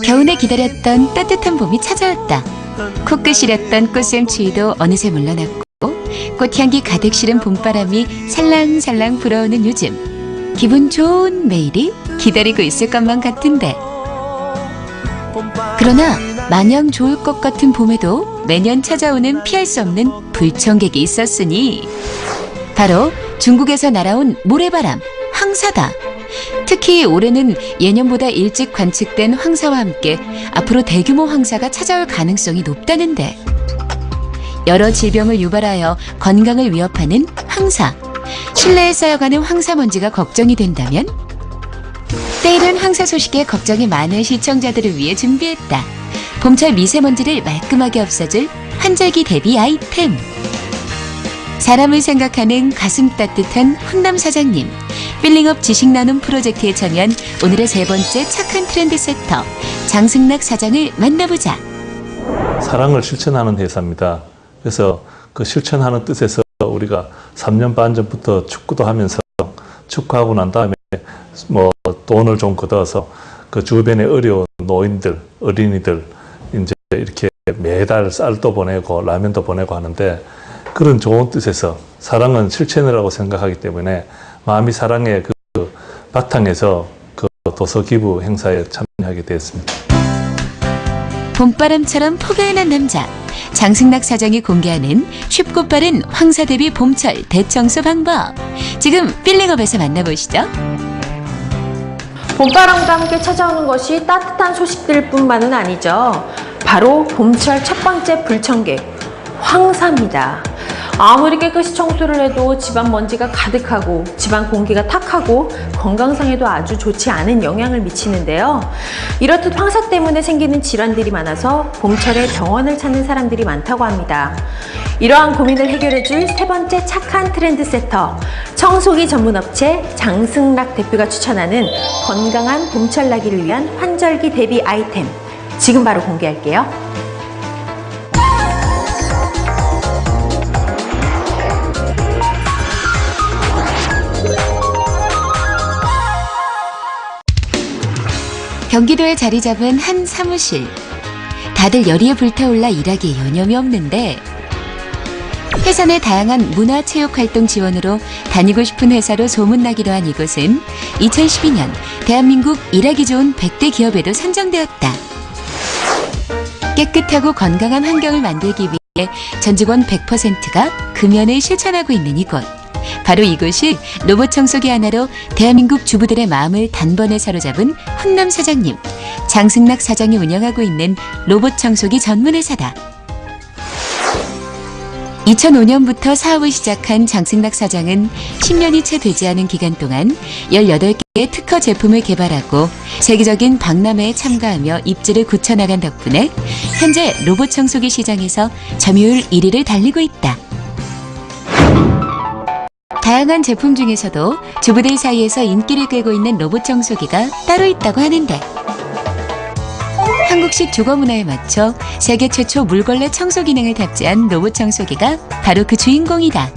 겨우내 기다렸던 따뜻한 봄이 찾아왔다. 코끝 시렸던 꽃샘추위도 어느새 물러났고 꽃향기 가득 실은 봄바람이 살랑살랑 불어오는 요즘 기분 좋은 매일이 기다리고 있을 것만 같은데 그러나 마냥 좋을 것 같은 봄에도 매년 찾아오는 피할 수 없는 불청객이 있었으니 바로 중국에서 날아온 모래바람 황사다. 특히 올해는 예년보다 일찍 관측된 황사와 함께 앞으로 대규모 황사가 찾아올 가능성이 높다는데 여러 질병을 유발하여 건강을 위협하는 황사. 실내에 쌓여가는 황사 먼지가 걱정이 된다면 때이른 황사 소식에 걱정이 많은 시청자들을 위해 준비했다. 봄철 미세먼지를 말끔하게 없애줄 환절기 대비 아이템. 사람을 생각하는 가슴 따뜻한 훈남 사장님. 필링업 지식 나눔 프로젝트에 참여한 오늘의 세 번째 착한 트렌드 세터 장승락 사장을 만나보자. 사랑을 실천하는 회사입니다. 그래서 그 실천하는 뜻에서 우리가 3년 반 전부터 축구도 하면서 축구하고 난 다음에 뭐 돈을 좀 걷어서 그 주변의 어려운 노인들, 어린이들 이제 이렇게 매달 쌀도 보내고 라면도 보내고 하는데 그런 좋은 뜻에서 사랑은 실천이라고 생각하기 때문에 마음이 사랑의 그 바탕에서 그 도서 기부 행사에 참여하게 되었습니다. 봄바람처럼 포근한 남자 장승락 사장이 공개하는 쉽고 빠른 황사 대비 봄철 대청소 방법 지금 필링업에서 만나보시죠. 봄바람과 함께 찾아오는 것이 따뜻한 소식들 뿐만은 아니죠. 바로 봄철 첫 번째 불청객, 황사입니다. 아무리 깨끗이 청소를 해도 집안 먼지가 가득하고 집안 공기가 탁하고 건강상에도 아주 좋지 않은 영향을 미치는데요. 이렇듯 황사 때문에 생기는 질환들이 많아서 봄철에 병원을 찾는 사람들이 많다고 합니다. 이러한 고민을 해결해줄 세 번째 착한 트렌드 세터 청소기 전문 업체 장승락 대표가 추천하는 건강한 봄철 나기를 위한 환절기 대비 아이템 지금 바로 공개할게요. 경기도에 자리 잡은 한 사무실. 다들 열의에 불타올라 일하기에 여념이 없는데 회사 내 다양한 문화 체육 활동 지원으로 다니고 싶은 회사로 소문나기도 한 이곳은 2012년 대한민국 일하기 좋은 100대 기업에도 선정되었다. 깨끗하고 건강한 환경을 만들기 위해 전 직원 100%가 금연을 실천하고 있는 이곳. 바로 이곳이 로봇 청소기 하나로 대한민국 주부들의 마음을 단번에 사로잡은 훈남 사장님, 장승락 사장이 운영하고 있는 로봇 청소기 전문 회사다. 2005년부터 사업을 시작한 장승락 사장은 10년이 채 되지 않은 기간 동안 18개의 특허 제품을 개발하고 세계적인 박람회에 참가하며 입지를 굳혀나간 덕분에 현재 로봇 청소기 시장에서 점유율 1위를 달리고 있다. 다양한 제품 중에서도 주부들 사이에서 인기를 끌고 있는 로봇 청소기가 따로 있다고 하는데 한국식 주거 문화에 맞춰 세계 최초 물걸레 청소 기능을 탑재한 로봇 청소기가 바로 그 주인공이다.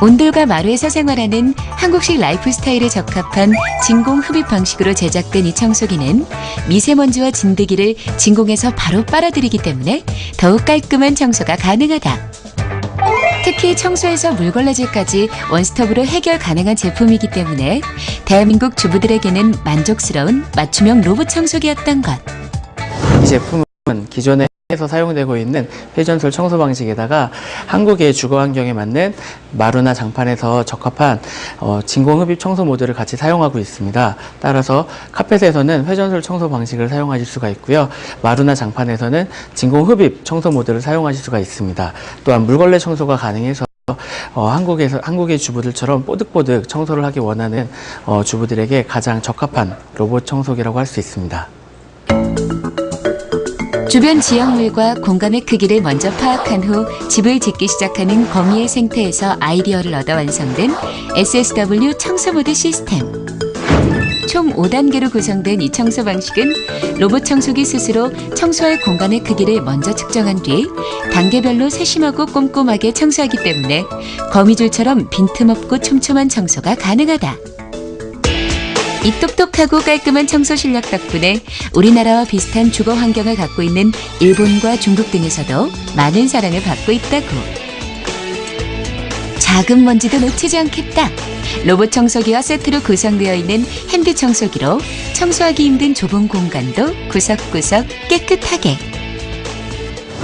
온돌과 마루에서 생활하는 한국식 라이프 스타일에 적합한 진공 흡입 방식으로 제작된 이 청소기는 미세먼지와 진드기를 진공에서 바로 빨아들이기 때문에 더욱 깔끔한 청소가 가능하다. 특히 청소에서 물걸레질까지 원스톱으로 해결 가능한 제품이기 때문에 대한민국 주부들에게는 만족스러운 맞춤형 로봇 청소기였던 것. 이 제품은 기존에 에서 사용되고 있는 회전솔 청소 방식에다가 한국의 주거 환경에 맞는 마루나 장판에서 적합한 어, 진공 흡입 청소 모드를 같이 사용하고 있습니다. 따라서 카펫에서는 회전솔 청소 방식을 사용하실 수가 있고요. 마루나 장판에서는 진공 흡입 청소 모드를 사용하실 수가 있습니다. 또한 물걸레 청소가 가능해서 어, 한국에서 한국의 주부들처럼 뽀득뽀득 청소를 하기 원하는 어, 주부들에게 가장 적합한 로봇 청소기라고 할 수 있습니다. 주변 지역물과 공간의 크기를 먼저 파악한 후 집을 짓기 시작하는 거미의 생태에서 아이디어를 얻어 완성된 SSW 청소모드 시스템. 총 5단계로 구성된 이 청소 방식은 로봇 청소기 스스로 청소할 공간의 크기를 먼저 측정한 뒤 단계별로 세심하고 꼼꼼하게 청소하기 때문에 거미줄처럼 빈틈없고 촘촘한 청소가 가능하다. 이 똑똑하고 깔끔한 청소 실력 덕분에 우리나라와 비슷한 주거 환경을 갖고 있는 일본과 중국 등에서도 많은 사랑을 받고 있다고. 작은 먼지도 놓치지 않겠다. 로봇 청소기와 세트로 구성되어 있는 핸드 청소기로 청소하기 힘든 좁은 공간도 구석구석 깨끗하게.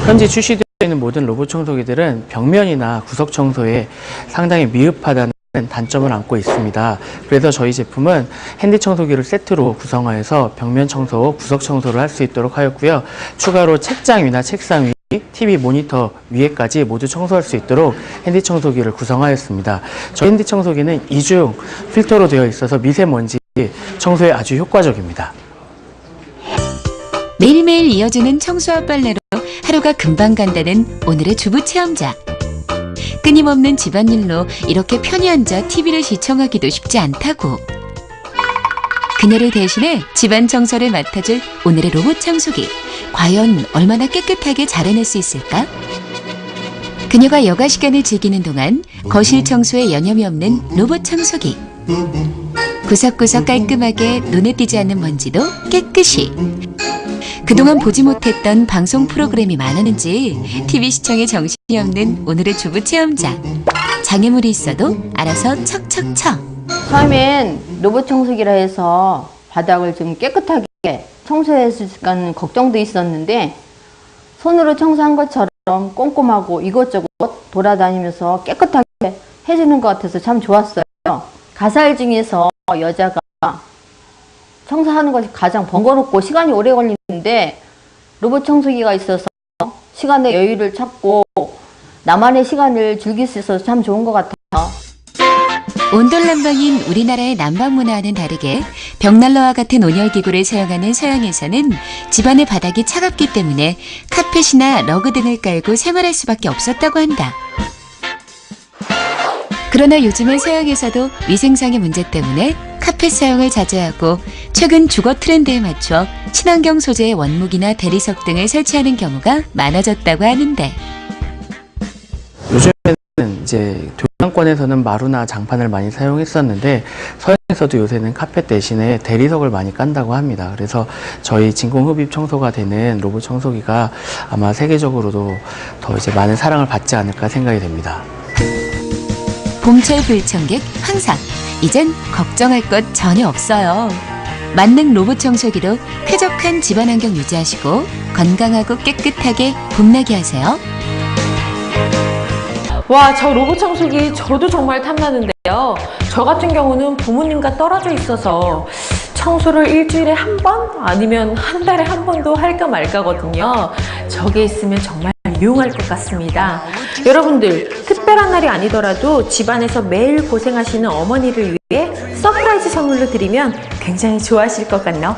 현재 출시되어 있는 모든 로봇 청소기들은 벽면이나 구석 청소에 상당히 미흡하다는 단점을 안고 있습니다. 그래서 저희 제품은 핸드 청소기를 세트로 구성하여서 벽면 청소, 구석 청소를 할 수 있도록 하였고요. 추가로 책장 위나 책상 위, TV 모니터 위에까지 모두 청소할 수 있도록 핸드 청소기를 구성하였습니다. 저희 핸드 청소기는 이중 필터로 되어 있어서 미세먼지 청소에 아주 효과적입니다. 매일매일 이어지는 청소와 빨래로 하루가 금방 간다는 오늘의 주부 체험자. 끊임없는 집안일로 이렇게 편히 앉아 TV를 시청하기도 쉽지 않다고. 그녀를 대신해 집안 청소를 맡아줄 오늘의 로봇 청소기. 과연 얼마나 깨끗하게 잘 해낼 수 있을까? 그녀가 여가 시간을 즐기는 동안 거실 청소에 여념이 없는 로봇 청소기. 구석구석 깔끔하게 눈에 띄지 않는 먼지도 깨끗이. 그동안 보지 못했던 방송 프로그램이 많았는지 TV 시청에 정신이 없는 오늘의 주부 체험자. 장애물이 있어도 알아서 척척척. 처음엔 로봇 청소기라 해서 바닥을 좀 깨끗하게 청소했을까 걱정도 있었는데 손으로 청소한 것처럼 꼼꼼하고 이것저것 돌아다니면서 깨끗하게 해주는 것 같아서 참 좋았어요. 가사일 중에서 여자가 청소하는 것이 가장 번거롭고 시간이 오래 걸리는데 로봇 청소기가 있어서 시간의 여유를 찾고 나만의 시간을 즐길 수 있어서 참 좋은 것 같아요. 온돌난방인 우리나라의 난방 문화와는 다르게 벽난로와 같은 온열기구를 사용하는 서양에서는 집안의 바닥이 차갑기 때문에 카펫이나 러그 등을 깔고 생활할 수밖에 없었다고 한다. 그러나 요즘은 서양에서도 위생상의 문제 때문에 카펫 사용을 자제하고 최근 주거 트렌드에 맞춰 친환경 소재의 원목이나 대리석 등을 설치하는 경우가 많아졌다고 하는데 요즘에는 이제 동양권에서는 마루나 장판을 많이 사용했었는데 서양에서도 요새는 카펫 대신에 대리석을 많이 깐다고 합니다. 그래서 저희 진공 흡입 청소가 되는 로봇 청소기가 아마 세계적으로도 더 이제 많은 사랑을 받지 않을까 생각이 됩니다. 봄철 불청객 항상 이젠 걱정할 것 전혀 없어요. 만능 로봇 청소기로 쾌적한 집안 환경 유지하시고 건강하고 깨끗하게 봄나게 하세요. 와, 저 로봇 청소기 저도 정말 탐나는데요. 저 같은 경우는 부모님과 떨어져 있어서 청소를 일주일에 한 번? 아니면 한 달에 한 번도 할까 말까거든요. 저게 있으면 정말 유용할 것 같습니다. 여러분들, 특별한 날이 아니더라도 집안에서 매일 고생하시는 어머니를 위해 서프라이즈 선물로 드리면 굉장히 좋아하실 것 같네요.